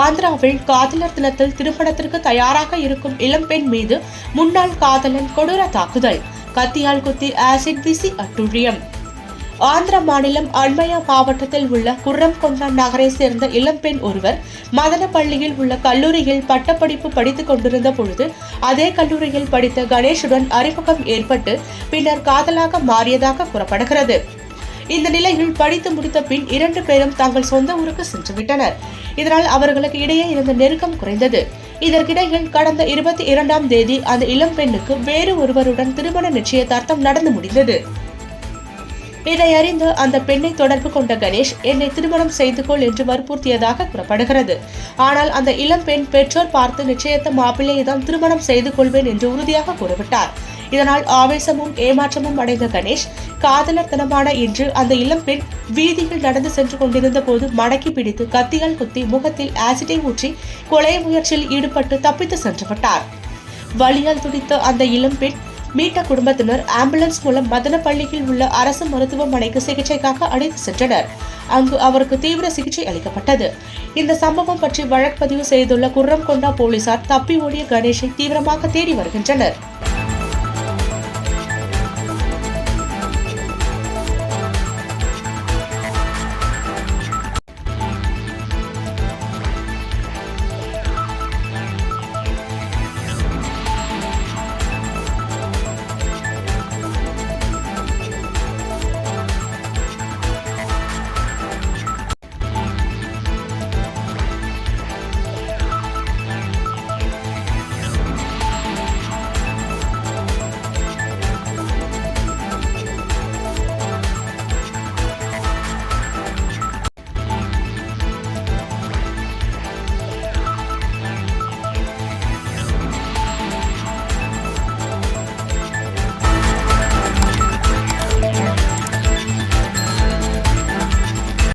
ஆந்திராவில் காதலர் தினத்தில் திருமணத்திற்கு தயாராக இருக்கும் இளம்பெண் மீது முன்னாள் காதலன் கொடூர தாக்குதல். கத்தியால் குத்தி ஆசிட் வீசி அட்டுழியம். ஆந்திர மாநிலம் அண்மையா மாவட்டத்தில் உள்ள குர்ரம்கொண்டா நகரை சேர்ந்த இளம்பெண் ஒருவர் மதனப்பள்ளியில் உள்ள கல்லூரியில் பட்டப்படிப்பு படித்துக் கொண்டிருந்த பொழுது அதே கல்லூரியில் படித்த கணேஷுடன் அறிமுகம் ஏற்பட்டு பின்னர் காதலாக மாறியதாக கூறப்படுகிறது. இந்த நிலையில் படித்து முடித்த பின் இரண்டு பேரும் தங்கள் சொந்த ஊருக்கு சென்றுவிட்டனர் இதனால் அவர்களுக்கு இடையே இருந்த நெருக்கம் குறைந்தது. இதற்கிடையில் கடந்த இருபத்தி இரண்டாம் தேதி அந்த இளம் பெண்ணுக்கு வேறு ஒருவருடன் திருமண நிச்சயதார்த்தம் நடந்து முடிந்தது. இதை அறிந்து அந்த பெண்ணை தொடர்பு கொண்ட கணேஷ் என்னை திருமணம் செய்து கொள் என்று வற்புறுத்தியதாக கூறப்படுகிறது. ஆனால் அந்த இளம் பெண் பெற்றோர் பார்த்து நிச்சயத்த மாப்பிள்ளையை தான் திருமணம் செய்து கொள்வேன் என்று உறுதியாக கூறிவிட்டார் இதனால் ஆவேசமும் ஏமாற்றமும் அடைந்த கணேஷ் காதலர் தனமான என்று அந்த இளம் பெண் வீதியில் நடந்து சென்று கொண்டிருந்த போது மடக்கி பிடித்து கத்தியால் குத்தி முகத்தில் ஆசிட்டை ஊற்றி கொலை முயற்சியில் ஈடுபட்டு தப்பித்து சென்று விட்டார். வலியால் துடித்த அந்த இளம் பெண் மீட்ட குடும்பத்தினர் ஆம்புலன்ஸ் மூலம் மதனப்பள்ளியில் உள்ள அரசு மருத்துவமனைக்கு சிகிச்சைக்காக அழைத்து சென்றனர். அங்கு அவருக்கு தீவிர சிகிச்சை அளிக்கப்பட்டது. இந்த சம்பவம் பற்றி வழக்கு பதிவு செய்துள்ள குர்ரம்கொண்டா போலீசார் தப்பி ஓடிய கணேஷை தீவிரமாக தேடி வருகின்றனர்.